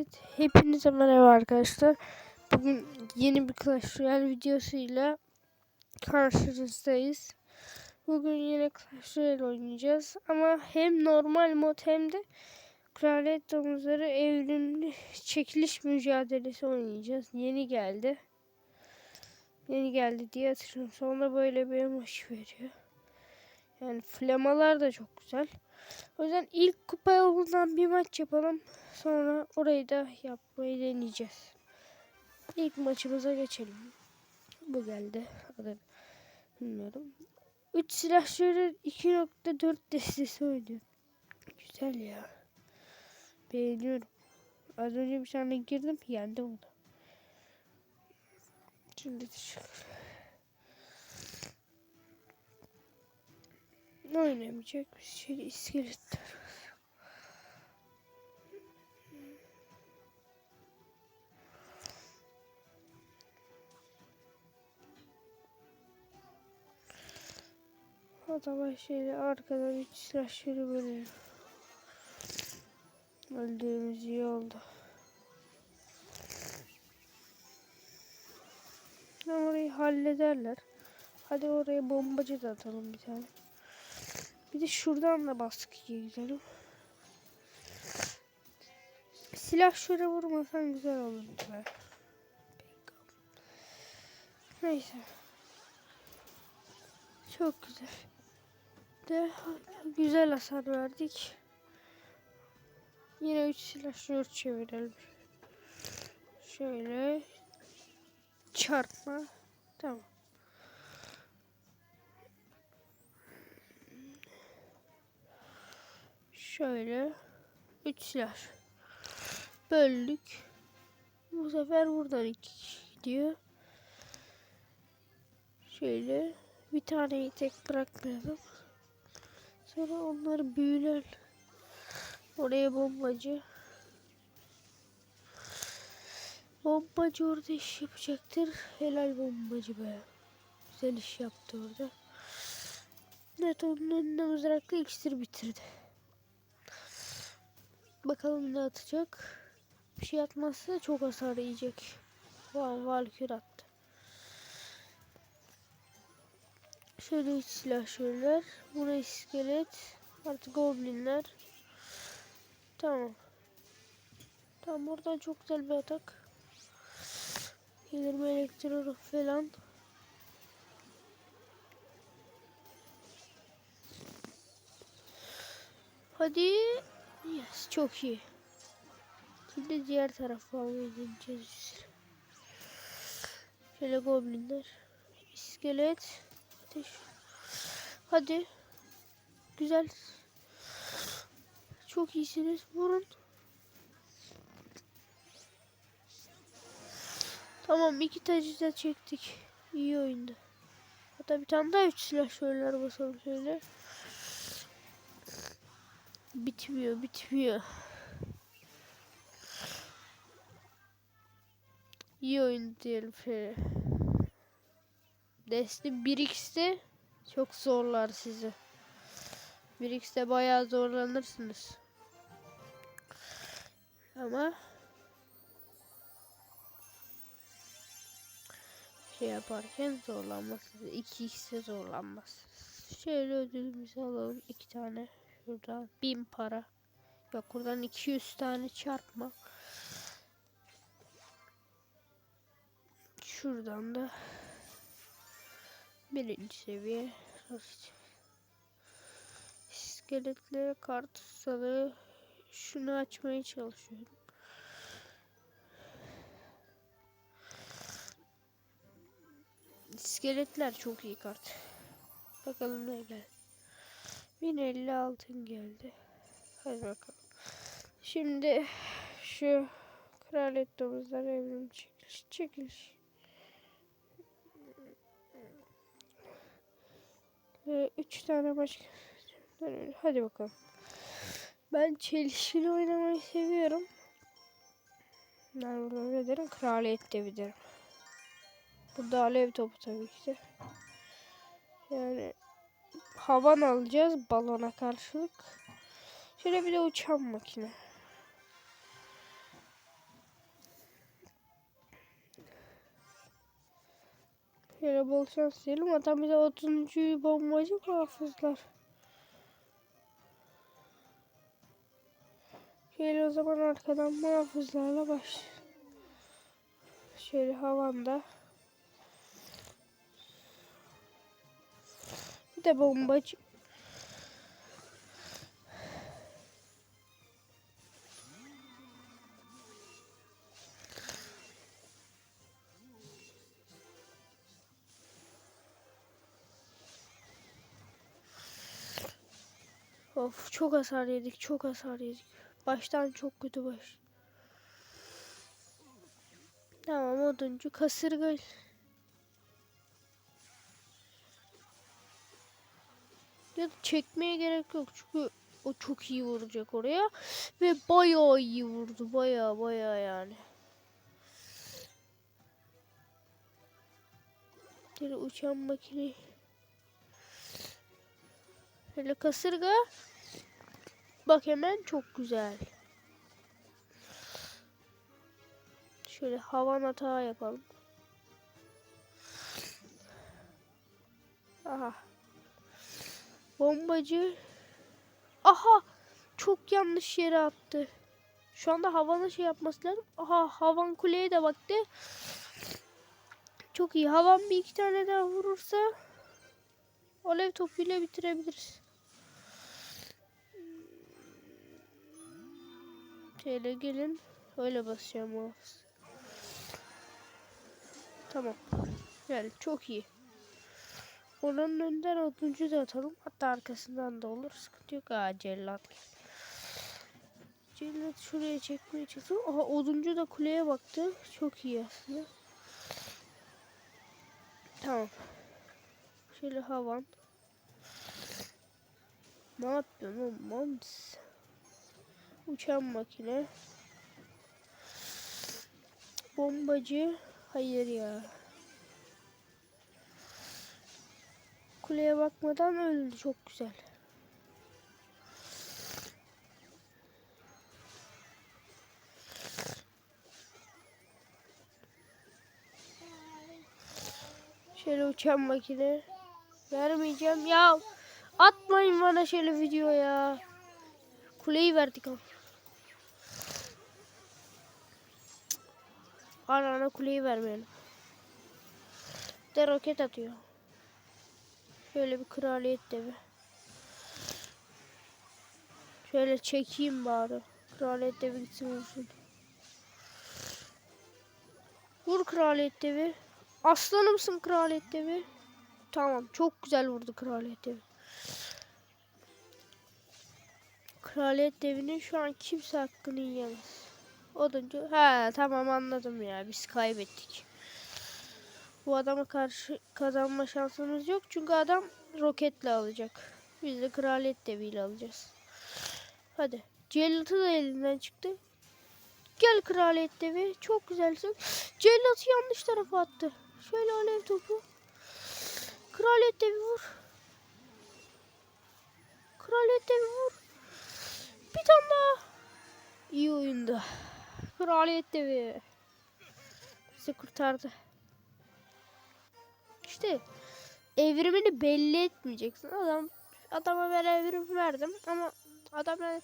Evet, hepinize merhaba arkadaşlar. Bugün yeni bir Clash Royale videosuyla karşınızdayız. Bugün yine Clash Royale oynayacağız ama hem normal mod hem de Kraliyet Domuzları evrimli çekiliş mücadelesi oynayacağız. Yeni geldi. Yeni geldi diye hatırlıyorum. Sonra böyle bir emoji veriyor. Yani flamalar da çok güzel. O yüzden ilk kupa yolundan bir maç yapalım. Sonra orayı da yapmayı deneyeceğiz. İlk maçımıza geçelim. Bu geldi. Adını bilmiyorum. 3 silahşörü 2.4 destesi oynuyor. Güzel ya. Beğeniyorum. Az önce bir tane girdim yendim onu. Şimdi teşekkür. Ne oynamayacak bir şey iskeletler. O zaman şöyle arkadan üç silahları bölelim. Öldüğümüz iyi oldu. Orayı hallederler. Hadi oraya bombacı da atalım bir tane. Bir de şuradan da baskıya gidelim. Silah şöyle vurmasan güzel olurdu be. Neyse. Çok güzel. De güzel hasar verdik. Yine 3 silah şöyle çevirelim. Şöyle çarpma. Tamam. Şöyle 3 silah böldük. Bu sefer buradan 2 gidiyor. Şöyle bir taneyi tek bırakmayalım. Sonra onları büyüler. Oraya bombacı. Bombacı orada iş yapacaktır. Helal bombacı be. Güzel iş yaptı orada. Evet onun önüne mızrakla iksir bitirdi. Bakalım ne atacak. Bir şey atmazsa çok hasar yiyecek. Wow, Valkür attı. Şöyle üç silahşörler. Buna iskelet. Artık goblinler. Tamam. Tamam oradan çok güzel bir atak. Gelir mi elektro falan. Hadi. Yes, çok iyi. Şimdi diğer tarafa deneyeceğiz. Şöyle goblinler. İskelet. Ateş. Hadi. Güzel. Çok iyisiniz. Vurun. Tamam iki tecrübe çektik. İyi oyundu. Hatta bir tane daha üç silah şöyle basalım şöyle. Bitmiyor bitmiyor. İyi oyun diyelim şöyle. Desti 1x'te çok zorlar sizi. 1x'te bayağı zorlanırsınız. Ama şey yaparken zorlanmazsınız. 2x'te zorlanmazsınız. Şöyle ödülümüzü alalım. iki tane şuradan. 1000 para. Yok buradan 200 tane çarpma. Şuradan da birinci seviye iskeletle kart salı şunu açmaya çalışıyorum. İskeletler çok iyi kart. Bakalım ne geldi. 1050 altın geldi. Hadi bakalım. Şimdi şu kraliyet domuzlar evrim çekiliş çekiliş. Ee, üç tane başka. Hadi bakalım. Ben çelişkili oynamayı seviyorum. Ben burada derim? Kraliyet de derim. Burada alev topu tabii ki de. Yani havan alacağız balona karşılık. Şöyle bir de uçan makine. Şöyle bol şans diyelim. Adam bize 30. bombacı muhafızlar. Şöyle o zaman arkadan muhafızlarla baş. Şöyle havanda. De bombacı. Of çok hasar yedik, çok hasar yedik. Baştan çok kötü baş. Tamam oduncu kasırga. Ya da çekmeye gerek yok çünkü o çok iyi vuracak oraya. Ve bayağı iyi vurdu. Bayağı bayağı yani. Bir uçan makine. Böyle kasırga. Bak hemen çok güzel. Şöyle havan hata yapalım. Aha. Bombacı. Aha. Çok yanlış yere attı. Şu anda havana şey yapması lazım. Aha havan kuleye de baktı. Çok iyi. Havan bir iki tane daha vurursa alev topuyla bitirebiliriz. Şöyle gelin. Öyle basacağım. Tamam. Yani çok iyi. Oranın önden oduncu da atalım. Hatta arkasından da olur. Sıkıntı yok. Aa cellat. Cellat şuraya çekmeye çalışıyor. Aha oduncu da kuleye baktı. Çok iyi aslında. Tamam. Şöyle havan. Ne yapıyorsun oğlum? Mams. Uçan makine. Bombacı. Hayır ya. Kuleye bakmadan öldü. Çok güzel. Şöyle uçan makine. Vermeyeceğim ya. Atmayın bana şöyle video ya. Kuleyi verdik ama. Ana ana kuleyi vermeyelim. De roket atıyor. Şöyle bir kraliyet devi. Şöyle çekeyim bari. Kraliyet devi gitsin vursun. Vur kraliyet devi. Aslanımsın kraliyet devi. Tamam çok güzel vurdu kraliyet devi. Kraliyet devinin şu an kimse hakkını yiyemez. Oduncu. He tamam anladım ya. Biz kaybettik. Bu adama karşı kazanma şansımız yok. Çünkü adam roketle alacak. Biz de kraliyet deviyle alacağız. Hadi. Cellat'ı da elinden çıktı. Gel kraliyet devi. Çok güzelsin. Cellat'ı yanlış tarafa attı. Şöyle alev topu. Kraliyet devi vur. Kraliyet devi vur. Bir tane daha. İyi oyunda. Kraliyet devi. Bizi kurtardı. İşte evrimini belli etmeyeceksin. Adam adama ben evrim verdim ama adam yani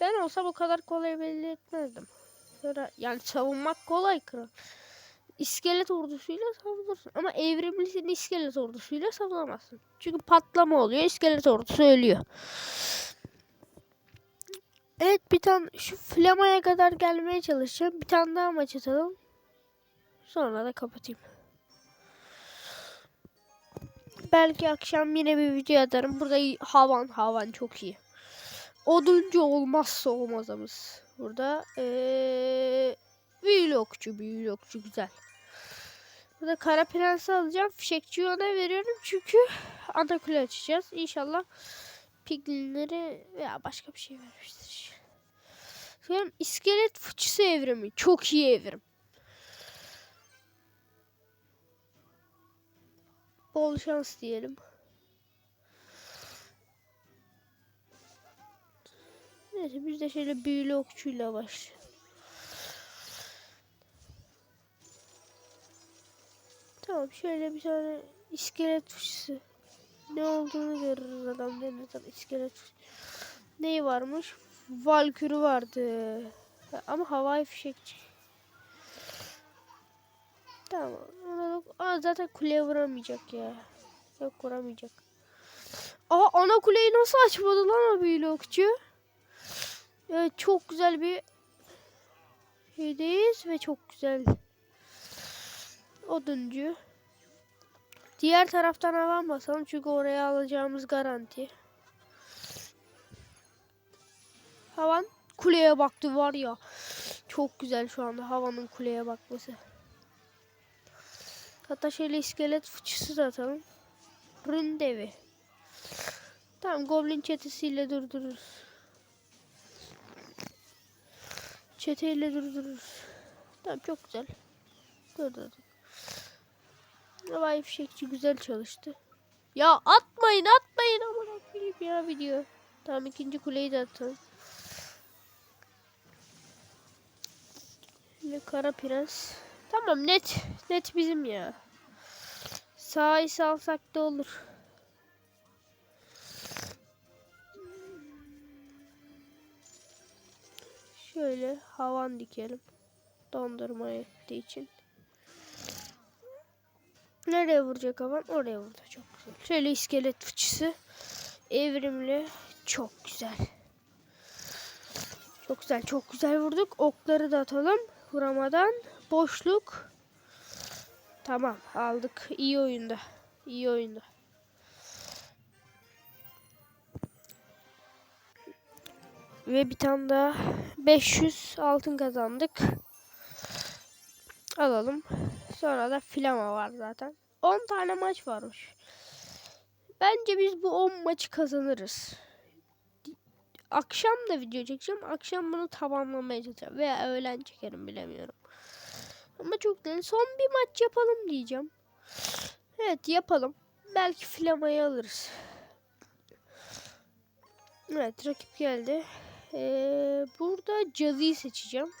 ben olsam o kadar kolay belli etmezdim. Yani savunmak kolay kral. İskelet ordusuyla savunursun. Ama evrimlisini iskelet ordusuyla savunamazsın. Çünkü patlama oluyor. iskelet ordusu ölüyor. Evet bir tane şu flamaya kadar gelmeye çalışacağım. Bir tane daha maç atalım. Sonra da kapatayım. Belki akşam yine bir video atarım. Burada havan havan çok iyi. Oduncu olmazsa olmazımız. Burada ee, vlogçu vlogçu güzel. Burada kara prensi alacağım. Fişekçiyi ona veriyorum çünkü ana kule açacağız. İnşallah piglinleri veya başka bir şey vermiştir. Sonra iskelet fıçısı evrimi. Çok iyi evrim. Bol şans diyelim. Neyse biz de şöyle büyülü okçuyla başlayalım. Tamam şöyle bir tane iskelet fıçısı. Ne olduğunu görürüz adam denizden iskelet fıçısı. Neyi varmış? Valkürü vardı. Ama havai fişekçi. Tamam. Aa, zaten kuleye vuramayacak ya. Yok vuramayacak. Aa ana kuleyi nasıl açmadı lan o blokçu? Evet çok güzel bir şeydeyiz ve çok güzel oduncu. Diğer taraftan havan basalım çünkü oraya alacağımız garanti. Havan kuleye baktı var ya. Çok güzel şu anda havanın kuleye bakması. Hatta şöyle iskelet fıçısı da atalım. Rün. Tamam goblin çetesiyle durdururuz. Çeteyle durdururuz. Tamam çok güzel. Durdurduk. Havai fişekçi güzel çalıştı. Ya atmayın atmayın aman koyayım ya video. Tamam ikinci kuleyi de atalım. Şimdi kara prens. Tamam net. Net bizim ya. Sağı salsak da olur. Şöyle havan dikelim. Dondurma ettiği için. Nereye vuracak havan? Oraya vurdu. Çok güzel. Şöyle iskelet fıçısı. Evrimli. Çok güzel. Çok güzel. Çok güzel vurduk. Okları da atalım. Vuramadan. Boşluk. Tamam aldık. İyi oyunda. İyi oyunda. Ve bir tane daha 500 altın kazandık. Alalım. Sonra da flama var zaten. 10 tane maç varmış. Bence biz bu 10 maçı kazanırız. Akşam da video çekeceğim. Akşam bunu tamamlamaya çalışacağım. Veya öğlen çekerim bilemiyorum. Ama çok değil. Son bir maç yapalım diyeceğim. Evet yapalım. Belki flamayı alırız. Evet rakip geldi. Ee, burada cadıyı seçeceğim.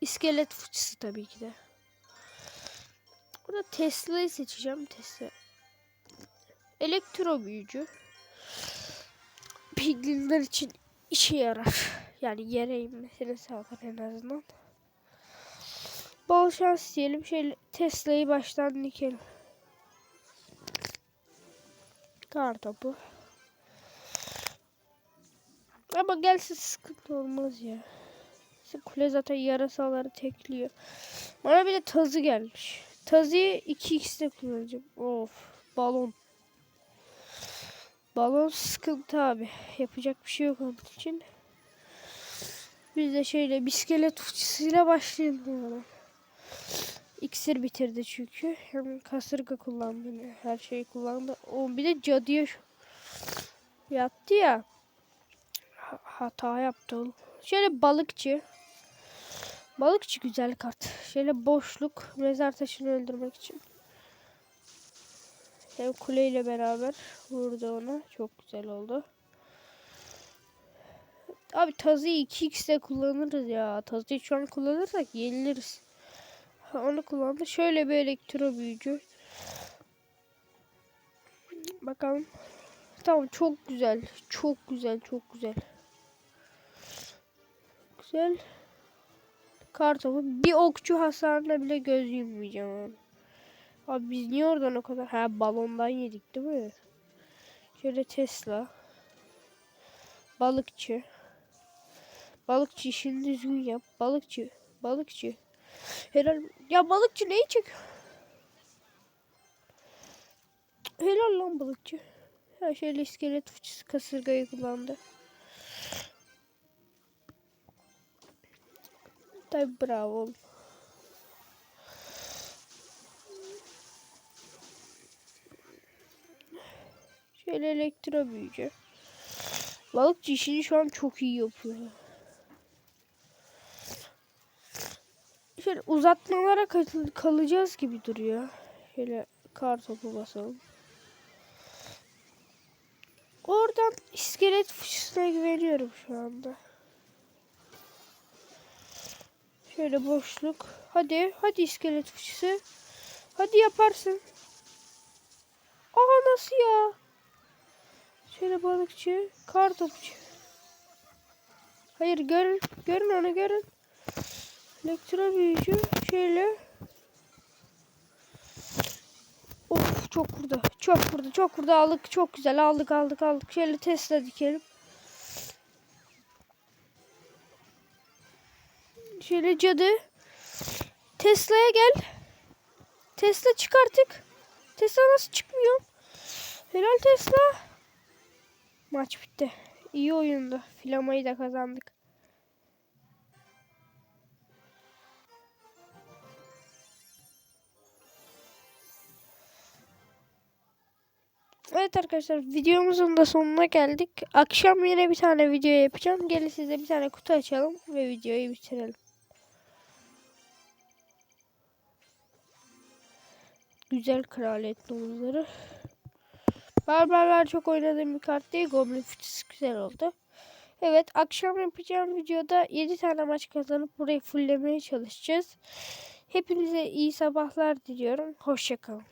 İskelet fıçısı tabii ki de. Burada Tesla'yı seçeceğim. Tesla. Elektro büyücü. Piglinler için işe yarar. Yani yere inmesini sağlar en azından. Bol şans diyelim. Şöyle Tesla'yı baştan dikelim. Kar topu. Ama gelse sıkıntı olmaz ya. Kule zaten yarasaları tekliyor. Bana bir de tazı gelmiş. Tazıyı 2x'de kullanacağım. Of balon. Balon sıkıntı abi. Yapacak bir şey yok onun için. Biz de şöyle bisiklet fıçısıyla başlayalım ona. İksir bitirdi çünkü. Hem kasırga kullandı. Her şeyi kullandı. O bir de cadıya yaptı ya. Ha- hata yaptı oğlum. Şöyle balıkçı. Balıkçı güzel kart. Şöyle boşluk. Mezar taşını öldürmek için. Hem kuleyle beraber vurdu ona. Çok güzel oldu. Abi tazıyı 2x'de kullanırız ya. Tazıyı şu an kullanırsak yeniliriz. Onu kullandı. Şöyle bir elektro büyücü. Bakalım. Tamam çok güzel. Çok güzel. Çok güzel. Güzel. Kartopu. Bir okçu hasarına bile göz yummayacağım. Abi biz niye oradan o kadar? Ha balondan yedik değil mi? Şöyle Tesla. Balıkçı. Balıkçı işini düzgün yap. Balıkçı. Balıkçı. Helal. Ya balıkçı neyi çekiyor? Helal lan balıkçı. Ha şöyle iskelet fıçısı kasırgayı kullandı. Tabi bravo oğlum. Şöyle elektro büyücü. Balıkçı işini şu an çok iyi yapıyor. Şöyle uzatmalara kal- kalacağız gibi duruyor. Şöyle kar topu basalım. Oradan iskelet fıçısına güveniyorum şu anda. Şöyle boşluk. Hadi, hadi iskelet fıçısı. Hadi yaparsın. Aha nasıl ya? Şöyle balıkçı, kar topçu. Hayır görün, görün onu görün. Elektro büyücü şöyle. Of çok vurdu. Çok vurdu. Çok vurdu. Aldık. Çok güzel. Aldık aldık aldık. Şöyle Tesla dikelim. Şöyle cadı. Tesla'ya gel. Tesla çık artık. Tesla nasıl çıkmıyor? Helal Tesla. Maç bitti. İyi oyundu. Filamayı da kazandık. Evet arkadaşlar videomuzun da sonuna geldik. Akşam yine bir tane video yapacağım. Gelin size bir tane kutu açalım ve videoyu bitirelim. Güzel kraliyet domuzları. Barbarlar çok oynadığım bir kart değil. Goblin fıçısı güzel oldu. Evet akşam yapacağım videoda 7 tane maç kazanıp burayı fulllemeye çalışacağız. Hepinize iyi sabahlar diliyorum. Hoşçakalın.